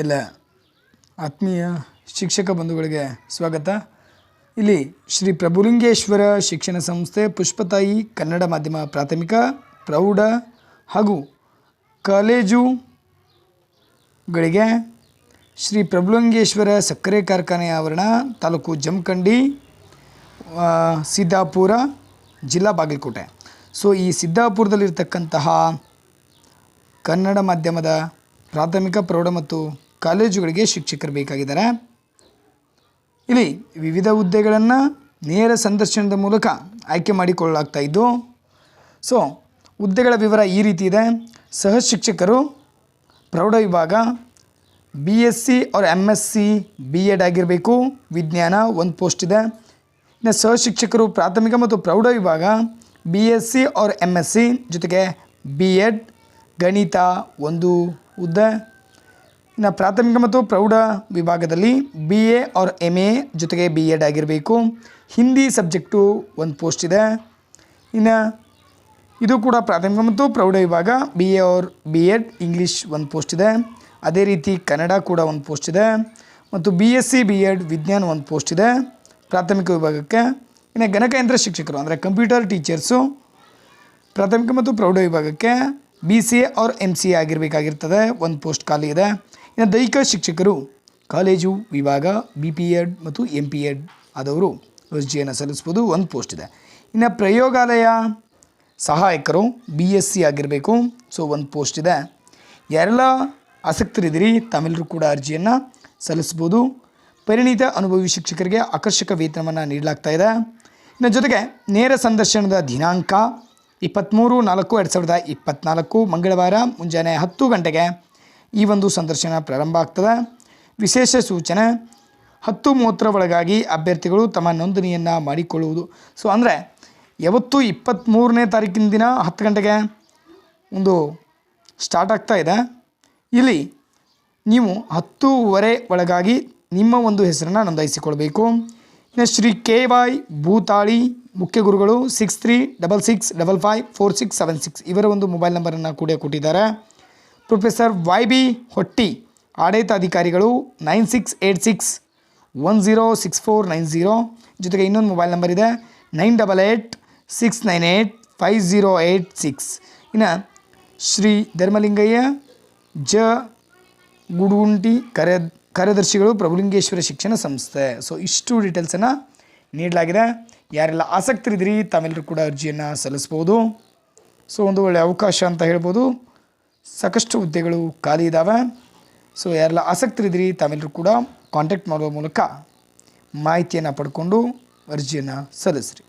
ಎಲ್ಲ ಆತ್ಮೀಯ ಶಿಕ್ಷಕ ಬಂಧುಗಳಿಗೆ ಸ್ವಾಗತ. ಇಲ್ಲಿ ಶ್ರೀ ಪ್ರಭುಲಿಂಗೇಶ್ವರ ಶಿಕ್ಷಣ ಸಂಸ್ಥೆ ಪುಷ್ಪತಾಯಿ ಕನ್ನಡ ಮಾಧ್ಯಮ ಪ್ರಾಥಮಿಕ, ಪ್ರೌಢ ಹಾಗೂ ಕಾಲೇಜುಗಳಿಗೆ ಶ್ರೀ ಪ್ರಭುಲಿಂಗೇಶ್ವರ ಸಕ್ಕರೆ ಕಾರ್ಖಾನೆ ಆವರಣ ತಾಲೂಕು ಜಮಖಂಡಿ ಸಿದ್ದಾಪುರ, ಜಿಲ್ಲಾ ಬಾಗಲಕೋಟೆ. ಸೊ ಈ ಸಿದ್ದಾಪುರದಲ್ಲಿರ್ತಕ್ಕಂತಹ ಕನ್ನಡ ಮಾಧ್ಯಮದ ಪ್ರಾಥಮಿಕ, ಪ್ರೌಢ ಮತ್ತು ಕಾಲೇಜುಗಳಿಗೆ ಶಿಕ್ಷಕರು ಬೇಕಾಗಿದ್ದಾರೆ. ಇಲ್ಲಿ ವಿವಿಧ ಹುದ್ದೆಗಳನ್ನು ನೇರ ಸಂದರ್ಶನದ ಮೂಲಕ ಆಯ್ಕೆ ಮಾಡಿಕೊಳ್ಳಲಾಗ್ತಾ ಇದ್ದು, ಸೊ ಹುದ್ದೆಗಳ ವಿವರ ಈ ರೀತಿ ಇದೆ. ಸಹ ಶಿಕ್ಷಕರು ಪ್ರೌಢ ವಿಭಾಗ ಬಿ ಎಸ್ ಸಿ ಅವ್ರ M S C B Ed ಆಗಿರಬೇಕು, ವಿಜ್ಞಾನ ಒಂದು ಪೋಸ್ಟ್ ಇದೆ. ಇನ್ನು ಸಹ ಶಿಕ್ಷಕರು ಪ್ರಾಥಮಿಕ ಮತ್ತು ಪ್ರೌಢ ವಿಭಾಗ ಬಿ ಎಸ್ ಸಿ ಅವ್ರ ಎಂ ಎಸ್ ಸಿ ಜೊತೆಗೆ ಬಿ ಎಡ್ ಗಣಿತ ಒಂದು ಹುದ್ದೆ. ಇನ್ನು ಪ್ರಾಥಮಿಕ ಮತ್ತು ಪ್ರೌಢ ವಿಭಾಗದಲ್ಲಿ B A or M A ಜೊತೆಗೆ ಬಿ ಎಡ್ ಆಗಿರಬೇಕು. ಹಿಂದಿ ಸಬ್ಜೆಕ್ಟು ಒಂದು ಪೋಸ್ಟ್ ಇದೆ. ಇನ್ನು ಇದು ಕೂಡ ಪ್ರಾಥಮಿಕ ಮತ್ತು ಪ್ರೌಢ ವಿಭಾಗ B A or B Ed English ಒಂದು ಪೋಸ್ಟ್ ಇದೆ. ಅದೇ ರೀತಿ ಕನ್ನಡ ಕೂಡ ಒಂದು ಪೋಸ್ಟ್ ಇದೆ. ಮತ್ತು B S C B Ed ವಿಜ್ಞಾನ ಒಂದು ಪೋಸ್ಟ್ ಇದೆ ಪ್ರಾಥಮಿಕ ವಿಭಾಗಕ್ಕೆ. ಇನ್ನು ಗಣಕಯಂತ್ರ ಶಿಕ್ಷಕರು ಅಂದರೆ ಕಂಪ್ಯೂಟರ್ ಟೀಚರ್ಸು ಪ್ರಾಥಮಿಕ ಮತ್ತು ಪ್ರೌಢ ವಿಭಾಗಕ್ಕೆ B C A or M C A ಆಗಿರಬೇಕಾಗಿರ್ತದೆ. ಒಂದು ಪೋಸ್ಟ್ ಖಾಲಿ ಇದೆ. ಇನ್ನು ದೈಹಿಕ ಶಿಕ್ಷಕರು ಕಾಲೇಜು ವಿಭಾಗ ಬಿ ಪಿ ಎಡ್ ಮತ್ತು ಎಂ ಪಿ ಎಡ್ ಆದವರು ಅರ್ಜಿಯನ್ನು ಸಲ್ಲಿಸ್ಬೋದು. ಒಂದು ಪೋಸ್ಟ್ ಇದೆ. ಇನ್ನು ಪ್ರಯೋಗಾಲಯ ಸಹಾಯಕರು ಬಿ ಎಸ್ ಸಿ ಆಗಿರಬೇಕು. ಸೊ ಒಂದು ಪೋಸ್ಟ್ ಇದೆ. ಯಾರೆಲ್ಲ ಆಸಕ್ತರಿದ್ದೀರಿ, ತಮಿಳರು ಕೂಡ ಅರ್ಜಿಯನ್ನು ಸಲ್ಲಿಸ್ಬೋದು. ಪರಿಣಿತ ಅನುಭವಿ ಶಿಕ್ಷಕರಿಗೆ ಆಕರ್ಷಕ ವೇತನವನ್ನು ನೀಡಲಾಗ್ತಾ ಇದೆ. ಇನ್ನು ಜೊತೆಗೆ ನೇರ ಸಂದರ್ಶನದ ದಿನಾಂಕ ಇಪ್ಪತ್ತ್ಮೂರು ನಾಲ್ಕು, ಎರಡು ಸಾವಿರದ ಇಪ್ಪತ್ತ್ನಾಲ್ಕು ಮಂಗಳವಾರ ಮುಂಜಾನೆ ಹತ್ತು ಗಂಟೆಗೆ ಈ ಒಂದು ಸಂದರ್ಶನ ಪ್ರಾರಂಭ ಆಗ್ತದೆ. ವಿಶೇಷ ಸೂಚನೆ, ಹತ್ತು ಮೂವತ್ತರ ಒಳಗಾಗಿ ಅಭ್ಯರ್ಥಿಗಳು ತಮ್ಮ ನೋಂದಣಿಯನ್ನು ಮಾಡಿಕೊಳ್ಳುವುದು. ಸೊ ಅಂದರೆ ಯಾವತ್ತು ಇಪ್ಪತ್ತ್ಮೂರನೇ ತಾರೀಕಿನ ದಿನ ಹತ್ತು ಗಂಟೆಗೆ ಒಂದು ಸ್ಟಾರ್ಟ್ ಆಗ್ತಾ ಇದೆ. ಇಲ್ಲಿ ನೀವು ಹತ್ತೂವರೆ ಒಳಗಾಗಿ ನಿಮ್ಮ ಒಂದು ಹೆಸರನ್ನು ನೋಂದಾಯಿಸಿಕೊಳ್ಬೇಕು. ಶ್ರೀ ಕೆ ವೈ ಭೂತಾಳಿ ಮುಖ್ಯ ಗುರುಗಳು six three double six double five four six seven six ಇವರ ಒಂದು ಮೊಬೈಲ್ ನಂಬರನ್ನು ಕೂಡ ಕೊಟ್ಟಿದ್ದಾರೆ. ಪ್ರೊಫೆಸರ್ ವೈ ಬಿ ಹೊಟ್ಟಿ, ಆಡಳಿತ ಅಧಿಕಾರಿಗಳು nine six eight six one zero six four nine zero ಜೊತೆಗೆ ಇನ್ನೊಂದು ಮೊಬೈಲ್ ನಂಬರ್ ಇದೆ nine double eight six nine eight five zero eight six. ಇನ್ನು ಶ್ರೀ ಧರ್ಮಲಿಂಗಯ್ಯ ಜ ಗುಡುಗುಂಟಿ ಕಾರ್ಯ ಕಾರ್ಯದರ್ಶಿಗಳು, ಪ್ರಭುಲಿಂಗೇಶ್ವರ ಶಿಕ್ಷಣ ಸಂಸ್ಥೆ. ಸೊ ಇಷ್ಟು ಡೀಟೇಲ್ಸನ್ನು ನೀಡಲಾಗಿದೆ. ಯಾರೆಲ್ಲ ಆಸಕ್ತರಿದ್ದೀರಿ, ತಾವೆಲ್ಲರೂ ಕೂಡ ಅರ್ಜಿಯನ್ನು ಸಲ್ಲಿಸ್ಬೋದು ಸೊ ಒಂದು ಒಳ್ಳೆಯ ಅವಕಾಶ ಅಂತ ಹೇಳ್ಬೋದು. ಸಾಕಷ್ಟು ಹುದ್ದೆಗಳು ಖಾಲಿ ಇದ್ದಾವೆ ಸೊ ಯಾರೆಲ್ಲ ಆಸಕ್ತರಿದ್ದೀರಿ, ತಾವೆಲ್ಲರೂ ಕೂಡ ಕಾಂಟ್ಯಾಕ್ಟ್ ಮಾಡುವ ಮೂಲಕ ಮಾಹಿತಿಯನ್ನು ಪಡ್ಕೊಂಡು ಅರ್ಜಿಯನ್ನು ಸಲ್ಲಿಸ್ರಿ.